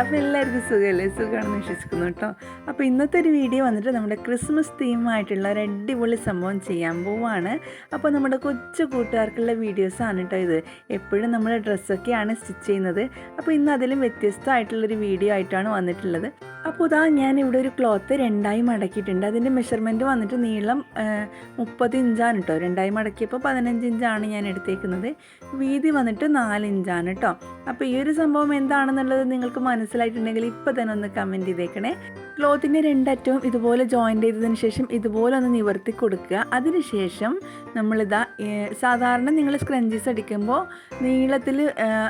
അപ്പോൾ എല്ലാവർക്കും സുഖമല്ലേ സുഖമാണെന്ന് വിശ്വസിക്കുന്നു കേട്ടോ. അപ്പോൾ ഇന്നത്തെ ഒരു വീഡിയോ വന്നിട്ട് നമ്മുടെ ക്രിസ്മസ് തീമായിട്ടുള്ള ഒരു അടിപൊളി സംഭവം ചെയ്യാൻ പോവാണ്. അപ്പോൾ നമ്മുടെ കൊച്ചു കൂട്ടുകാർക്കുള്ള വീഡിയോസാണ് കേട്ടോ ഇത്. എപ്പോഴും നമ്മൾ ഡ്രസ്സൊക്കെയാണ് സ്റ്റിച്ച് ചെയ്യുന്നത്. അപ്പോൾ ഇന്ന് അതിലും വ്യത്യസ്തമായിട്ടുള്ളൊരു വീഡിയോ ആയിട്ടാണ് വന്നിട്ടുള്ളത്. അപ്പോൾ ഇതാ ഞാൻ ഇവിടെ ഒരു ക്ലോത്ത് രണ്ടായി മടക്കിയിട്ടുണ്ട്. അതിന്റെ മെഷർമെന്റ് വന്നിട്ട് നീളം മുപ്പത് ഇഞ്ചാണ് കേട്ടോ രണ്ടായി മടക്കിയപ്പോൾ പതിനഞ്ച് ഇഞ്ചാണ് ഞാൻ എടുത്തേക്കുന്നത്. വീതി വന്നിട്ട് നാല് ഇഞ്ചാണ് കേട്ടോ അപ്പോൾ ഈ ഒരു സംഭവം എന്താണെന്നുള്ളത് നിങ്ങൾക്ക് മനസ്സിലായിട്ടുണ്ടെങ്കിൽ ഇപ്പോൾ തന്നെ ഒന്ന് കമന്റ് ചെയ്തേക്കണേ. ക്ലോത്തിന്റെ രണ്ടറ്റവും ഇതുപോലെ ജോയിന്റ് ചെയ്തതിന് ശേഷം ഇതുപോലെ ഒന്ന് നിവർത്തി കൊടുക്കുക. അതിനുശേഷം നമ്മളിതാ സാധാരണ നിങ്ങൾ സ്ക്രഞ്ചീസ് അടിക്കുമ്പോൾ നീളത്തിൽ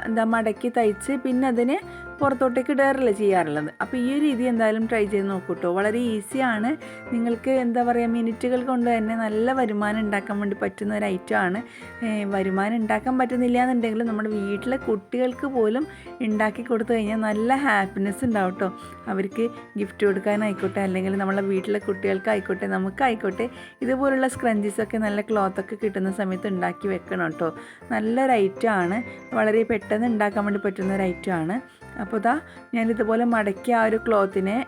എന്താ മടക്കി തയ്ച്ച് പിന്നെ അതിനെ പുറത്തോട്ടേക്ക് ഇടാറില്ല ചെയ്യാറുള്ളത്. അപ്പോൾ ഈ രീതി എന്തായാലും ട്രൈ ചെയ്ത് നോക്കൂട്ടോ. വളരെ ഈസിയാണ് നിങ്ങൾക്ക് എന്താ പറയുക മിനിറ്റുകൾ കൊണ്ട് തന്നെ നല്ല വരുമാനം ഉണ്ടാക്കാൻ വേണ്ടി പറ്റുന്ന ഒരു ഐറ്റമാണ് വരുമാനം ഉണ്ടാക്കാൻ പറ്റുന്നില്ല എന്നുണ്ടെങ്കിൽ നമ്മുടെ വീട്ടിലെ കുട്ടികൾക്ക് പോലും ഉണ്ടാക്കി കൊടുത്തു കഴിഞ്ഞാൽ നല്ല ഹാപ്പിനെസ് ഉണ്ടാവും കേട്ടോ അവർക്ക് ഗിഫ്റ്റ് കൊടുക്കാനായിക്കോട്ടെ അല്ലെങ്കിൽ നമ്മളെ വീട്ടിലെ കുട്ടികൾക്കായിക്കോട്ടെ നമുക്കായിക്കോട്ടെ ഇതുപോലുള്ള സ്ക്രഞ്ചീസൊക്കെ നല്ല ക്ലോത്തൊക്കെ കിട്ടുന്ന സമയത്ത് ഉണ്ടാക്കി വെക്കണം കേട്ടോ. നല്ലൊരു ഐറ്റമാണ് വളരെ പെട്ടെന്ന് ഉണ്ടാക്കാൻ വേണ്ടി പറ്റുന്ന ഒരു ഐറ്റമാണ് അപ്പോൾ ഇതാ ഞാനിതുപോലെ മടക്കിയ ആ ഒരു ക്ലോത്തിനെ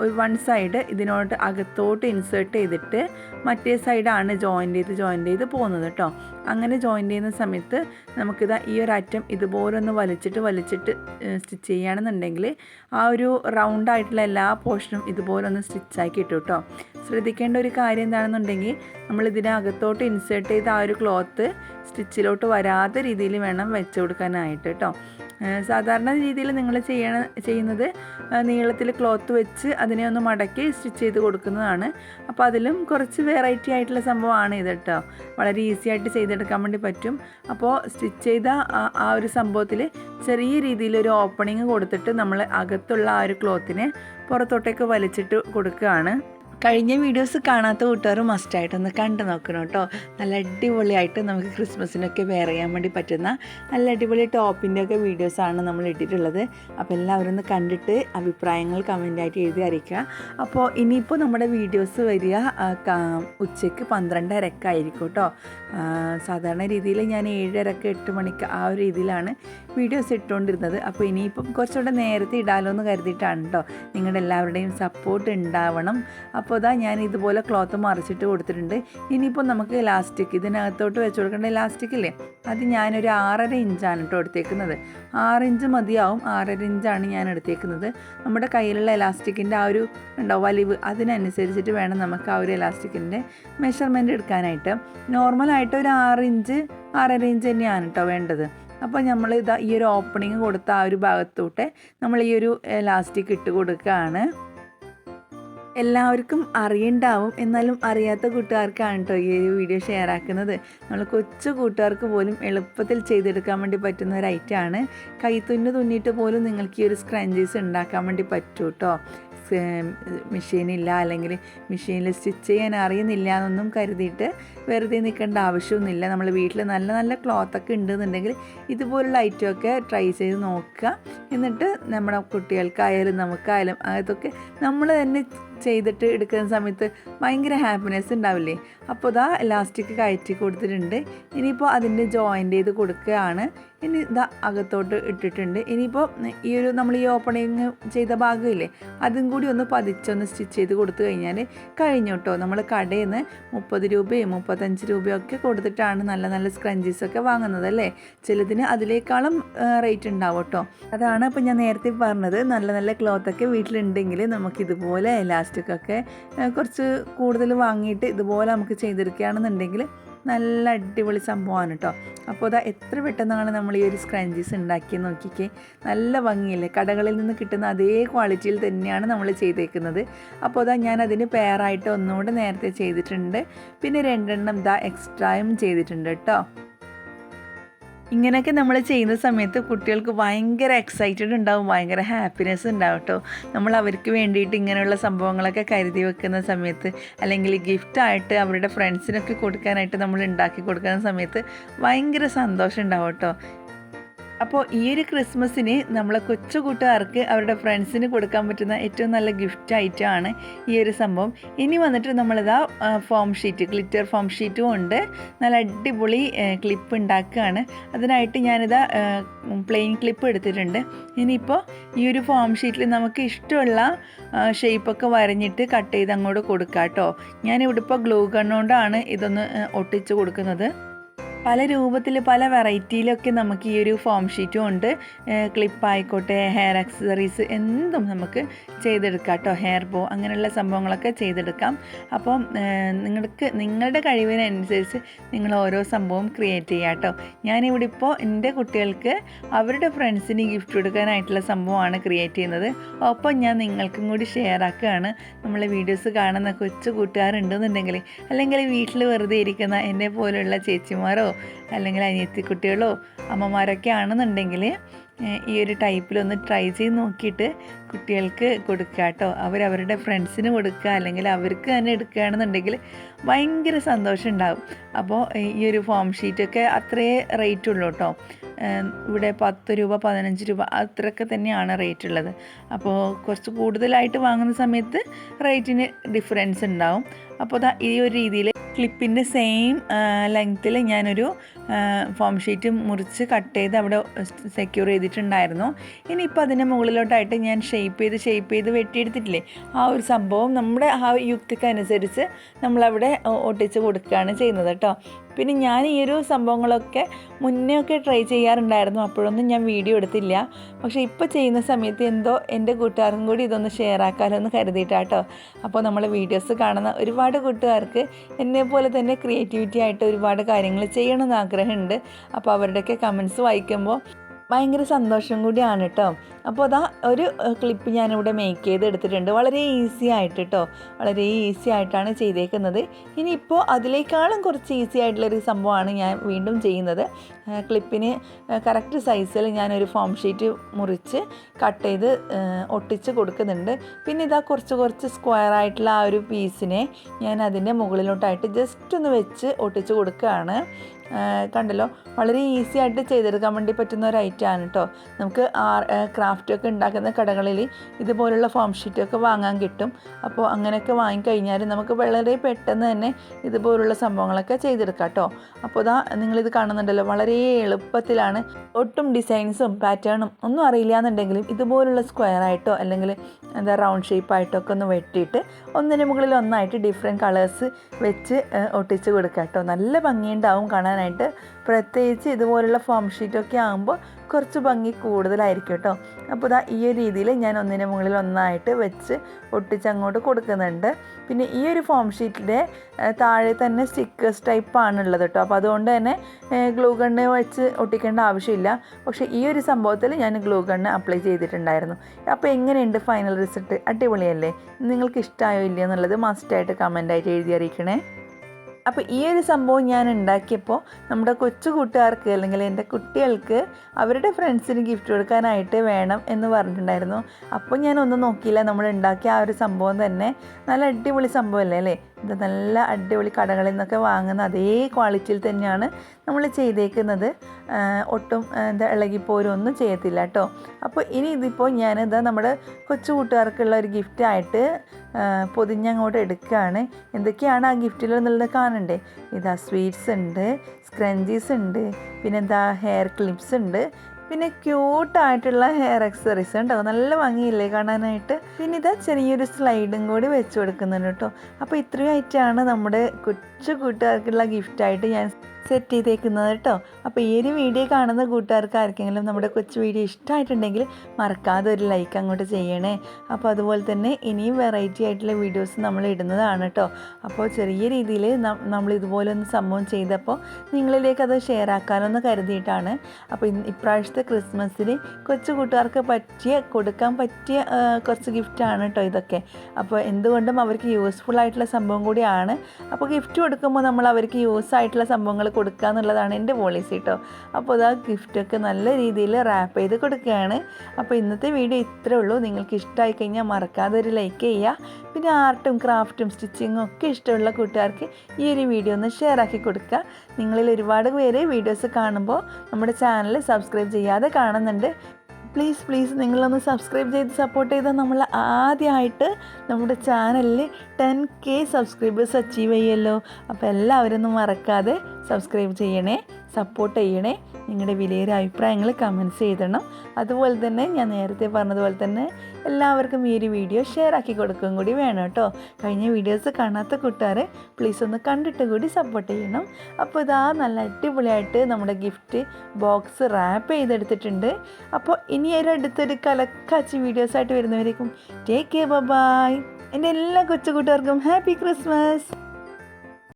ഒരു വൺ സൈഡ് ഇതിനോട്ട് അകത്തോട്ട് ഇൻസേർട്ട് ചെയ്തിട്ട് മറ്റേ സൈഡാണ് ജോയിന്റ് ചെയ്ത് ജോയിന്റ് ചെയ്ത് പോകുന്നത് കേട്ടോ. അങ്ങനെ ജോയിന്റ് ചെയ്യുന്ന സമയത്ത് നമുക്കിതാ ഈ ഒരു അറ്റം ഇതുപോലെ ഒന്ന് വലിച്ചിട്ട് വലിച്ചിട്ട് സ്റ്റിച്ച് ചെയ്യുകയാണെന്നുണ്ടെങ്കിൽ ആ ഒരു റൗണ്ടായിട്ടുള്ള എല്ലാ പോർഷനും ഇതുപോലെ ഒന്ന് സ്റ്റിച്ചാക്കി ഇട്ടു കേട്ടോ. ശ്രദ്ധിക്കേണ്ട ഒരു കാര്യം എന്താണെന്നുണ്ടെങ്കിൽ നമ്മൾ ഇതിനകത്തോട്ട് ഇൻസേർട്ട് ചെയ്ത ആ ഒരു ക്ലോത്ത് സ്റ്റിച്ചിലോട്ട് വരാത്ത രീതിയിൽ വേണം വെച്ചു കൊടുക്കാനായിട്ട് കേട്ടോ. സാധാരണ രീതിയിൽ നിങ്ങൾ ചെയ്യണ ചെയ്യുന്നത് നീളത്തിൽ ക്ലോത്ത് വെച്ച് അതിനെ ഒന്ന് മടക്കി സ്റ്റിച്ച് ചെയ്ത് കൊടുക്കുന്നതാണ്. അപ്പോൾ അതിലും കുറച്ച് വെറൈറ്റി ആയിട്ടുള്ള സംഭവമാണ് ഇത് കേട്ടോ വളരെ ഈസി ആയിട്ട് ചെയ്തെടുക്കാൻ വേണ്ടി പറ്റും. അപ്പോൾ സ്റ്റിച്ച് ചെയ്ത ആ- ഒരു സംഭവത്തിൽ ചെറിയ രീതിയിൽ ഒരു ഓപ്പണിങ് കൊടുത്തിട്ട് നമ്മൾ അകത്തുള്ള ആ ഒരു ക്ലോത്തിനെ പുറത്തോട്ടേക്ക് വലിച്ചിട്ട് കൊടുക്കുകയാണ്. കഴിഞ്ഞ വീഡിയോസ് കാണാത്ത കൂട്ടുകാർ മസ്റ്റായിട്ടൊന്ന് കണ്ടു നോക്കണം കേട്ടോ. നല്ല അടിപൊളിയായിട്ട് നമുക്ക് ക്രിസ്മസിനൊക്കെ വെയർ ചെയ്യാൻ വേണ്ടി പറ്റുന്ന നല്ല അടിപൊളി ടോപ്പിന്റെ ഒക്കെ വീഡിയോസാണ് നമ്മൾ ഇട്ടിട്ടുള്ളത്. അപ്പോൾ എല്ലാവരും ഒന്ന് കണ്ടിട്ട് അഭിപ്രായങ്ങൾ കമന്റായിട്ട് എഴുതി അറിയിക്കുക. അപ്പോൾ ഇനിയിപ്പോൾ നമ്മുടെ വീഡിയോസ് വരിക ഉച്ചയ്ക്ക് പന്ത്രണ്ടരക്ക ആയിരിക്കും കേട്ടോ സാധാരണ രീതിയിൽ ഞാൻ ഏഴരക്ക് എട്ട് മണിക്ക് ആ ഒരു രീതിയിലാണ് വീഡിയോസ് ഇട്ടുകൊണ്ടിരുന്നത് അപ്പോൾ ഇനിയിപ്പം കുറച്ചുകൂടെ നേരത്തെ ഇടാലോ എന്ന് കരുതിയിട്ടാണ് കേട്ടോ. നിങ്ങളുടെ എല്ലാവരുടെയും സപ്പോർട്ട് ഉണ്ടാവണം. അപ്പോൾ ഇതാ ഞാൻ ഇതുപോലെ ക്ലോത്ത് മറിച്ചിട്ട് കൊടുത്തിട്ടുണ്ട്. ഇനിയിപ്പോൾ നമുക്ക് ഇലാസ്റ്റിക് ഇതിനകത്തോട്ട് വെച്ച് കൊടുക്കേണ്ട ഇലാസ്റ്റിക് ഇല്ലേ? അത് ഞാനൊരു ആറര ഇഞ്ചാണ് കേട്ടോ എടുത്തേക്കുന്നത്. ആറ് ഇഞ്ച് മതിയാവും. ആറര ഇഞ്ചാണ് ഞാൻ എടുത്തേക്കുന്നത്. നമ്മുടെ കയ്യിലുള്ള ഇലാസ്റ്റിക്കിന്റെ ആ ഒരു ഉണ്ടോ വലിവ് അതിനനുസരിച്ചിട്ട് വേണം നമുക്ക് ആ ഒരു ഇലാസ്റ്റിക്കിന്റെ മെഷർമെന്റ് എടുക്കാനായിട്ട്. നോർമലായിട്ട് ഒരു ആറ് ഇഞ്ച് ആറര ഇഞ്ച് തന്നെയാണ് കേട്ടോ വേണ്ടത്. അപ്പോൾ നമ്മൾ ഇതാ ഈ ഒരു ഓപ്പണിങ് കൊടുത്ത ആ ഒരു ഭാഗത്തോട്ട് നമ്മൾ ഈ ഒരു ഇലാസ്റ്റിക് ഇട്ട് കൊടുക്കുകയാണ്. എല്ലാവർക്കും അറിയണ്ടാവും എന്നാലും അറിയാത്ത കൂട്ടുകാർക്കാണ് കേട്ടോ ഈ ഒരു വീഡിയോ ഷെയർ ആക്കുന്നത്. നമ്മൾ കൊച്ചു കൂട്ടുകാർക്ക് പോലും എളുപ്പത്തിൽ ചെയ്തെടുക്കാൻ വേണ്ടി പറ്റുന്ന ഒരു ഐറ്റം ഐറ്റമാണ് കൈത്തുന്നു തുന്നിയിട്ട് പോലും നിങ്ങൾക്ക് ഈ ഒരു സ്ക്രഞ്ചീസ് ഉണ്ടാക്കാൻ വേണ്ടി പറ്റൂ കേട്ടോ മെഷീനില്ല അല്ലെങ്കിൽ മെഷീനിൽ സ്റ്റിച്ച് ചെയ്യാൻ അറിയുന്നില്ല എന്നൊന്നും കരുതിയിട്ട് വെറുതെ നിൽക്കേണ്ട ആവശ്യമൊന്നുമില്ല. നമ്മൾ വീട്ടിൽ നല്ല നല്ല ക്ലോത്ത് ഒക്കെ ഉണ്ടെന്നുണ്ടെങ്കിൽ ഇതുപോലുള്ള ഐറ്റം ഒക്കെ ട്രൈ ചെയ്ത് നോക്കുക. എന്നിട്ട് നമ്മുടെ കുട്ടികൾക്കായാലും നമുക്കായാലും അതൊക്കെ നമ്മൾ തന്നെ ചെയ്തിട്ട് എടുക്കുന്ന സമയത്ത് ഭയങ്കര ഹാപ്പിനെസ് ഉണ്ടാവില്ലേ? അപ്പോൾ ഇതാ ഇലാസ്റ്റിക് കയറ്റി കൊടുത്തിട്ടുണ്ട്. ഇനിയിപ്പോൾ അതിന്റെ ജോയിന്റ് ചെയ്ത് കൊടുക്കുകയാണ്. ഇനി ഇതാ അകത്തോട്ട് ഇട്ടിട്ടുണ്ട്. ഇനിയിപ്പോൾ ഈ ഒരു നമ്മൾ ഈ ഓപ്പണിങ് ചെയ്ത ഭാഗമില്ലേ അതും കൂടി ഒന്ന് പതിച്ചൊന്ന് സ്റ്റിച്ച് ചെയ്ത് കൊടുത്തു കഴിഞ്ഞാൽ കഴിഞ്ഞു കേട്ടോ. നമ്മൾ കടയിൽ നിന്ന് മുപ്പത് രൂപയും മുപ്പത്തഞ്ച് രൂപയും ഒക്കെ കൊടുത്തിട്ടാണ് നല്ല നല്ല സ്ക്രഞ്ചീസ് ഒക്കെ വാങ്ങുന്നത് അല്ലേ? ചിലതിന് അതിലേക്കാളും റേറ്റ് ഉണ്ടാവും കേട്ടോ. അതാണ് അപ്പോൾ ഞാൻ നേരത്തെ പറഞ്ഞത്. നല്ല നല്ല ക്ലോത്തൊക്കെ വീട്ടിലുണ്ടെങ്കിൽ നമുക്ക് ഇതുപോലെ എലാസ്റ്റിക് ഒക്കെ കുറച്ച് കൂടുതൽ വാങ്ങിയിട്ട് ഇതുപോലെ നമുക്ക് ചെയ്തെടുക്കുകയാണെന്നുണ്ടെങ്കിൽ നല്ല അടിപൊളി സംഭവമാണ് കേട്ടോ അപ്പോൾ അതാ എത്ര പെട്ടെന്നാണ് നമ്മൾ ഈ ഒരു സ്ക്രഞ്ചീസ് ഉണ്ടാക്കി നോക്കിക്കേ. നല്ല ഭംഗിയില്ലേ? കടകളിൽ നിന്ന് കിട്ടുന്ന അതേ ക്വാളിറ്റിയിൽ തന്നെയാണ് നമ്മൾ ചെയ്തേക്കുന്നത്. അപ്പോൾ അതാ ഞാൻ അതിന് പെയറായിട്ട് ഒന്നുകൂടെ നേരത്തെ ചെയ്തിട്ടുണ്ട്. പിന്നെ രണ്ടെണ്ണം ഇതാ എക്സ്ട്രായും ചെയ്തിട്ടുണ്ട് കേട്ടോ ഇങ്ങനെയൊക്കെ നമ്മൾ ചെയ്യുന്ന സമയത്ത് കുട്ടികൾക്ക് ഭയങ്കര എക്സൈറ്റഡ് ഉണ്ടാവും ഭയങ്കര ഹാപ്പിനെസ് ഉണ്ടാവും കേട്ടോ നമ്മൾ അവർക്ക് വേണ്ടിയിട്ട് ഇങ്ങനെയുള്ള സംഭവങ്ങളൊക്കെ കരുതി വെക്കുന്ന സമയത്ത് അല്ലെങ്കിൽ ഗിഫ്റ്റായിട്ട് അവരുടെ ഫ്രണ്ട്സിനൊക്കെ കൊടുക്കാനായിട്ട് നമ്മൾ ഉണ്ടാക്കി കൊടുക്കുന്ന സമയത്ത് ഭയങ്കര സന്തോഷം ഉണ്ടാവും കേട്ടോ അപ്പോൾ ഈ ഒരു ക്രിസ്മസിന് നമ്മളെ കൊച്ചു കൂട്ടുകാർക്ക് അവരുടെ ഫ്രണ്ട്സിന് കൊടുക്കാൻ പറ്റുന്ന ഏറ്റവും നല്ല ഗിഫ്റ്റ് ആയിട്ടാണ് ഈ ഒരു സംഭവം. ഇനി വന്നിട്ട് നമ്മളിതാ ഫോം ഷീറ്റ് ഗ്ലിറ്റർ ഫോം ഷീറ്റും ഉണ്ട്. നല്ല അടിപൊളി ക്ലിപ്പ് ഉണ്ടാക്കുകയാണ്. അതിനായിട്ട് ഞാനിതാ പ്ലെയിൻ ക്ലിപ്പ് എടുത്തിട്ടുണ്ട്. ഇനിയിപ്പോൾ ഈ ഒരു ഫോം ഷീറ്റിൽ നമുക്ക് ഇഷ്ടമുള്ള ഷേപ്പൊക്കെ വരഞ്ഞിട്ട് കട്ട് ചെയ്ത് അങ്ങോട്ട് കൊടുക്കാം കേട്ടോ ഞാനിവിടെ ഇപ്പോൾ ഗ്ലൂ കൊണ്ടാണ് ഇതൊന്ന് ഒട്ടിച്ച് കൊടുക്കുന്നത്. പല രൂപത്തിൽ പല വെറൈറ്റിയിലൊക്കെ നമുക്ക് ഈ ഒരു ഫോം ഷീറ്റും ഉണ്ട്. ക്ലിപ്പായിക്കോട്ടെ ഹെയർ ആക്സസറീസ് എന്തും നമുക്ക് ചെയ്തെടുക്കാം കേട്ടോ ഹെയർ ബോ അങ്ങനെയുള്ള സംഭവങ്ങളൊക്കെ ചെയ്തെടുക്കാം. അപ്പം നിങ്ങൾക്ക് നിങ്ങളുടെ കഴിവിനനുസരിച്ച് നിങ്ങൾ ഓരോ സംഭവം ക്രിയേറ്റ് ചെയ്യാം കേട്ടോ ഞാനിവിടെ ഇപ്പോൾ എന്റെ കുട്ടികൾക്ക് അവരുടെ ഫ്രണ്ട്സിന് ഗിഫ്റ്റ് കൊടുക്കാനായിട്ടുള്ള സംഭവമാണ് ക്രിയേറ്റ് ചെയ്യുന്നത്. ഒപ്പം ഞാൻ നിങ്ങൾക്കും കൂടി ഷെയർ ആക്കുകയാണ്. നമ്മളെ വീഡിയോസ് കാണുന്ന കൊച്ചു കൂട്ടുകാരുണ്ടെന്നുണ്ടെങ്കിൽ അല്ലെങ്കിൽ വീട്ടിൽ വെറുതെ ഇരിക്കുന്ന എന്നെ പോലുള്ള ചേച്ചിമാരോ അല്ലെങ്കിൽ അനിയത്തി കുട്ടികളോ അമ്മമാരൊക്കെ ആണെന്നുണ്ടെങ്കിൽ ഈ ഒരു ടൈപ്പിലൊന്ന് ട്രൈ ചെയ്ത് നോക്കിയിട്ട് കുട്ടികൾക്ക് കൊടുക്കുക കേട്ടോ. അവരവരുടെ ഫ്രണ്ട്സിന് കൊടുക്കുക അല്ലെങ്കിൽ അവർക്ക് തന്നെ എടുക്കുകയാണെന്നുണ്ടെങ്കിൽ ഭയങ്കര സന്തോഷം ഉണ്ടാകും അപ്പോൾ ഈ ഒരു ഫോം ഷീറ്റൊക്കെ അത്രേ റേറ്റ് ഉള്ളൂ കേട്ടോ. ഇവിടെ പത്ത് രൂപ പതിനഞ്ച് രൂപ അത്രയൊക്കെ തന്നെയാണ് റേറ്റ് ഉള്ളത്. അപ്പോൾ കുറച്ച് കൂടുതലായിട്ട് വാങ്ങുന്ന സമയത്ത് റേറ്റിന് ഡിഫറൻസ് ഉണ്ടാവും. അപ്പോൾ ഈ ഒരു രീതിയിൽ ക്ലിപ്പിന്റെ സെയിം ലെങ്ത്തിൽ ഞാനൊരു ഫോം ഷീറ്റ് മുറിച്ച് കട്ട് ചെയ്ത് അവിടെ സെക്യൂർ ചെയ്തിട്ടുണ്ടായിരുന്നു. ഇനിയിപ്പോൾ അതിന്റെ മുകളിലോട്ടായിട്ട് ഞാൻ ഷേപ്പ് ചെയ്ത് ഷേപ്പ് ചെയ്ത് വെട്ടിയെടുത്തിട്ടില്ലേ? ആ ഒരു സംഭവം നമ്മുടെ ആ യുക്തിക്കനുസരിച്ച് നമ്മളവിടെ ഒട്ടിച്ച് കൊടുക്കുകയാണ് ചെയ്യുന്നത് കേട്ടോ. പിന്നെ ഞാൻ ഈ ഒരു സംഭവങ്ങളൊക്കെ മുന്നേ ഒക്കെ ട്രൈ ചെയ്യാറുണ്ടായിരുന്നു. അപ്പോഴൊന്നും ഞാൻ വീഡിയോ എടുത്തില്ല. പക്ഷേ ഇപ്പോൾ ചെയ്യുന്ന സമയത്ത് എന്തോ എന്റെ കൂട്ടുകാർക്കും കൂടി ഇതൊന്ന് ഷെയർ ആക്കാമല്ലോ എന്ന് കരുതിയിട്ടാട്ടോ. അപ്പോൾ നമ്മൾ വീഡിയോസ് കാണുന്ന ഒരുപാട് കൂട്ടുകാർക്ക് എന്നെ പോലെ തന്നെ ക്രിയേറ്റിവിറ്റി ആയിട്ട് ഒരുപാട് കാര്യങ്ങൾ ചെയ്യണമെന്ന് ആഗ്രഹമുണ്ട്. അപ്പോൾ അവരുടെയൊക്കെ കമൻസ് വായിക്കുമ്പോൾ ഭയങ്കര സന്തോഷം കൂടിയാണ് കേട്ടോ അപ്പോൾ അതാ ഒരു ക്ലിപ്പ് ഞാനിവിടെ മേക്ക് ചെയ്ത് എടുത്തിട്ടുണ്ട് വളരെ ഈസി ആയിട്ട് കേട്ടോ വളരെ ഈസി ആയിട്ടാണ് ചെയ്തേക്കുന്നത്. ഇനിയിപ്പോൾ അതിലേക്കാളും കുറച്ച് ഈസി ആയിട്ടുള്ളൊരു സംഭവമാണ് ഞാൻ വീണ്ടും ചെയ്യുന്നത്. ക്ലിപ്പിന് കറക്റ്റ് സൈസിൽ ഞാനൊരു ഫോം ഷീറ്റ് മുറിച്ച് കട്ട് ചെയ്ത് ഒട്ടിച്ച് കൊടുക്കുന്നുണ്ട്. പിന്നെ ഇതാ കുറച്ച് കുറച്ച് സ്ക്വയർ ആയിട്ടുള്ള ആ ഒരു പീസിനെ ഞാൻ അതിന്റെ മുകളിലോട്ടായിട്ട് ജസ്റ്റ് ഒന്ന് വെച്ച് ഒട്ടിച്ച് കൊടുക്കുകയാണ്. കണ്ടല്ലോ? വളരെ ഈസി ആയിട്ട് ചെയ്തെടുക്കാൻ വേണ്ടി പറ്റുന്ന ഒരു ഐറ്റം ആണ് കേട്ടോ നമുക്ക് ആർ ക്രാഫ്റ്റൊക്കെ ഉണ്ടാക്കുന്ന കടകളിൽ ഇതുപോലുള്ള ഫോം ഷീറ്റൊക്കെ വാങ്ങാൻ കിട്ടും. അപ്പോൾ അങ്ങനെയൊക്കെ വാങ്ങിക്കഴിഞ്ഞാൽ നമുക്ക് വളരെ പെട്ടെന്ന് തന്നെ ഇതുപോലുള്ള സംഭവങ്ങളൊക്കെ ചെയ്തെടുക്കാം കേട്ടോ അപ്പോൾ ഇതാ നിങ്ങളിത് കാണുന്നുണ്ടല്ലോ വളരെ എളുപ്പത്തിലാണ്. ഒട്ടും ഡിസൈൻസും പാറ്റേണും ഒന്നും അറിയില്ല എന്നുണ്ടെങ്കിലും ഇതുപോലുള്ള സ്ക്വയർ ആയിട്ടോ അല്ലെങ്കിൽ എന്താ റൗണ്ട് ഷേപ്പായിട്ടോ ഒക്കെ ഒന്ന് വെട്ടിയിട്ട് ഒന്നിന് മുകളിൽ ഒന്നായിട്ട് ഡിഫറെന്റ് കളേഴ്സ് വെച്ച് ഒട്ടിച്ച് കൊടുക്കാം കേട്ടോ നല്ല ഭംഗിയുണ്ടാവും കാണാനായിട്ട്. പ്രത്യേകിച്ച് ഇതുപോലുള്ള ഫോം ഷീറ്റൊക്കെ ആകുമ്പോൾ കുറച്ച് ഭംഗി കൂടുതലായിരിക്കും കേട്ടോ. അപ്പോൾ ഇതാ ഈ ഒരു രീതിയിൽ ഞാൻ ഒന്നിന് മുകളിൽ ഒന്നായിട്ട് വെച്ച് ഒട്ടിച്ചങ്ങോട്ട് കൊടുക്കുന്നുണ്ട്. പിന്നെ ഈ ഒരു ഫോം ഷീറ്റിന്റെ താഴെ തന്നെ സ്റ്റിക്കേഴ്സ് ടൈപ്പ് ഉള്ളത് കേട്ടോ. അപ്പോൾ അതുകൊണ്ട് തന്നെ ഗ്ലൂ ഗണ്ണ് വെച്ച് ഒട്ടിക്കേണ്ട ആവശ്യമില്ല. പക്ഷേ ഈ ഒരു സംഭവത്തിൽ ഞാൻ ഗ്ലൂ ഗണ്ണ് അപ്ലൈ ചെയ്തിട്ടുണ്ടായിരുന്നു. അപ്പോൾ എങ്ങനെയുണ്ട് ഫൈനൽ റിസൾട്ട് അടിപൊളിയല്ലേ? നിങ്ങൾക്ക് ഇഷ്ടമായോ ഇല്ലയോ എന്നുള്ളത് മസ്റ്റായിട്ട് കമന്റായിട്ട് എഴുതി അറിയിക്കണേ. അപ്പോൾ ഈ ഒരു സംഭവം ഞാൻ ഉണ്ടാക്കിയപ്പോൾ നമ്മുടെ കൊച്ചു കൂട്ടുകാർക്ക് അല്ലെങ്കിൽ എന്റെ കുട്ടികൾക്ക് അവരുടെ ഫ്രണ്ട്സിന് ഗിഫ്റ്റ് കൊടുക്കാനായിട്ട് വേണം എന്ന് പറഞ്ഞിട്ടുണ്ടായിരുന്നു. അപ്പോൾ ഞാൻ ഒന്നും നോക്കിയില്ല. നമ്മൾ ഉണ്ടാക്കിയ ആ ഒരു സംഭവം തന്നെ. നല്ല അടിപൊളി സംഭവമല്ലേ അല്ലേ? ഇത് നല്ല അടിപൊളി കടകളിൽ നിന്നൊക്കെ വാങ്ങുന്ന അതേ ക്വാളിറ്റിയിൽ തന്നെയാണ് നമ്മൾ ചെയ്തേക്കുന്നത്. ഒട്ടും എന്താ ഇളകിപ്പോരും ഒന്നും ചെയ്യത്തില്ല കേട്ടോ. അപ്പോൾ ഇനി ഇതിപ്പോൾ ഞാനിത് നമ്മുടെ കൊച്ചു കൂട്ടുകാർക്കുള്ള ഒരു ഗിഫ്റ്റായിട്ട് പൊതിഞ്ഞങ്ങോട്ട് എടുക്കുകയാണ്. എന്തൊക്കെയാണ് ആ ഗിഫ്റ്റിൽ എന്നുള്ളത് കാണണ്ടേ? ഇതാ സ്വീറ്റ്സ് ഉണ്ട് സ്ക്രഞ്ചീസ് ഉണ്ട് പിന്നെന്താ ഹെയർ ക്ലിപ്സ് ഉണ്ട് പിന്നെ ക്യൂട്ടായിട്ടുള്ള ഹെയർ അക്സറീസ് ഉണ്ടോ? നല്ല ഭംഗിയില്ലേ കാണാനായിട്ട്? പിന്നെ ഇതാ ചെറിയൊരു സ്ലൈഡും കൂടി വെച്ച് കൊടുക്കുന്നുണ്ട് കേട്ടോ. അപ്പോൾ ഇത്രയും ആയിട്ടാണ് നമ്മുടെ കൊച്ചു കൂട്ടുകാർക്കുള്ള ഗിഫ്റ്റായിട്ട് ഞാൻ സെറ്റ് ചെയ്തേക്കുന്നത് കേട്ടോ. അപ്പോൾ ഈ ഒരു വീഡിയോ കാണുന്ന കൂട്ടുകാർക്ക് ആർക്കെങ്കിലും നമ്മുടെ കൊച്ചു വീഡിയോ ഇഷ്ടമായിട്ടുണ്ടെങ്കിൽ മറക്കാതെ ഒരു ലൈക്ക് അങ്ങോട്ട് ചെയ്യണേ. അപ്പോൾ അതുപോലെ തന്നെ ഇനിയും വെറൈറ്റി ആയിട്ടുള്ള വീഡിയോസ് നമ്മൾ ഇടുന്നതാണ് കേട്ടോ. അപ്പോൾ ചെറിയ രീതിയിൽ നമ്മൾ ഇതുപോലെ ഒന്ന് സംഭവം ചെയ്തപ്പോൾ നിങ്ങളിലേക്ക് അത് ഷെയർ ആക്കാമെന്ന് കരുതിയിട്ടാണ്. അപ്പോൾ ഇപ്രാവശ്യത്തെ ക്രിസ്മസിന് കൊച്ചു കൂട്ടുകാർക്ക് പറ്റിയ കൊടുക്കാൻ പറ്റിയ കുറച്ച് ഗിഫ്റ്റാണ് കേട്ടോ ഇതൊക്കെ. അപ്പോൾ എന്തുകൊണ്ടും അവർക്ക് യൂസ്ഫുൾ ആയിട്ടുള്ള സംഭവം കൂടിയാണ്. അപ്പോൾ ഗിഫ്റ്റ് കൊടുക്കുമ്പോൾ നമ്മൾ അവർക്ക് യൂസ് ആയിട്ടുള്ള സംഭവങ്ങൾ കൊടുക്കുക എന്നുള്ളതാണ് എന്റെ പോളിസി കേട്ടോ അപ്പോൾ അത് ആ ഗിഫ്റ്റൊക്കെ നല്ല രീതിയിൽ റാപ്പ് ചെയ്ത് കൊടുക്കുകയാണ്. അപ്പോൾ ഇന്നത്തെ വീഡിയോ ഇത്രേ ഉള്ളൂ. നിങ്ങൾക്ക് ഇഷ്ടമായി കഴിഞ്ഞാൽ മറക്കാതെ ഒരു ലൈക്ക് ചെയ്യുക. പിന്നെ ആർട്ടും ക്രാഫ്റ്റും സ്റ്റിച്ചിങ്ങും ഒക്കെ ഇഷ്ടമുള്ള കൂട്ടുകാർക്ക് ഈ ഒരു വീഡിയോ ഒന്ന് ഷെയർ ആക്കി കൊടുക്കുക. നിങ്ങളിൽ ഒരുപാട് പേര് വീഡിയോസ് കാണുമ്പോൾ നമ്മുടെ ചാനൽ സബ്സ്ക്രൈബ് ചെയ്യാതെ കാണുന്നുണ്ട്. പ്ലീസ് പ്ലീസ് നിങ്ങളൊന്ന് സബ്സ്ക്രൈബ് ചെയ്ത് സപ്പോർട്ട് ചെയ്താൽ നമ്മൾ ആദ്യമായിട്ട് നമ്മുടെ ചാനലിൽ ടെൻ കെ സബ്സ്ക്രൈബേഴ്സ് അച്ചീവ് ചെയ്യുമല്ലോ അപ്പോൾ എല്ലാവരും ഒന്നും മറക്കാതെ സബ്സ്ക്രൈബ് ചെയ്യണേ സപ്പോർട്ട് ചെയ്യണേ. നിങ്ങളുടെ വിലയേറെ അഭിപ്രായങ്ങൾ കമൻസ് ചെയ്തണം അതുപോലെ തന്നെ ഞാൻ നേരത്തെ പറഞ്ഞതുപോലെ തന്നെ എല്ലാവർക്കും ഈ ഒരു വീഡിയോ ഷെയർ ആക്കി കൊടുക്കുകയും കൂടി വേണം കേട്ടോ. കഴിഞ്ഞ വീഡിയോസ് കാണാത്ത കൂട്ടുകാരെ പ്ലീസ് ഒന്ന് കണ്ടിട്ട് കൂടി സപ്പോർട്ട് ചെയ്യണം. അപ്പോൾ ഇതാ നല്ല അടിപൊളിയായിട്ട് നമ്മുടെ ഗിഫ്റ്റ് ബോക്സ് റാപ്പ് ചെയ്തെടുത്തിട്ടുണ്ട്. അപ്പോൾ ഇനി ഒരു അടുത്തൊരു കലക്കാച്ചി വീഡിയോസായിട്ട് വരുന്നവരേക്കും ടേക്ക് കെയർ ബൈ എന്റെ എല്ലാ കൊച്ചു കൂട്ടുകാർക്കും ഹാപ്പി ക്രിസ്മസ്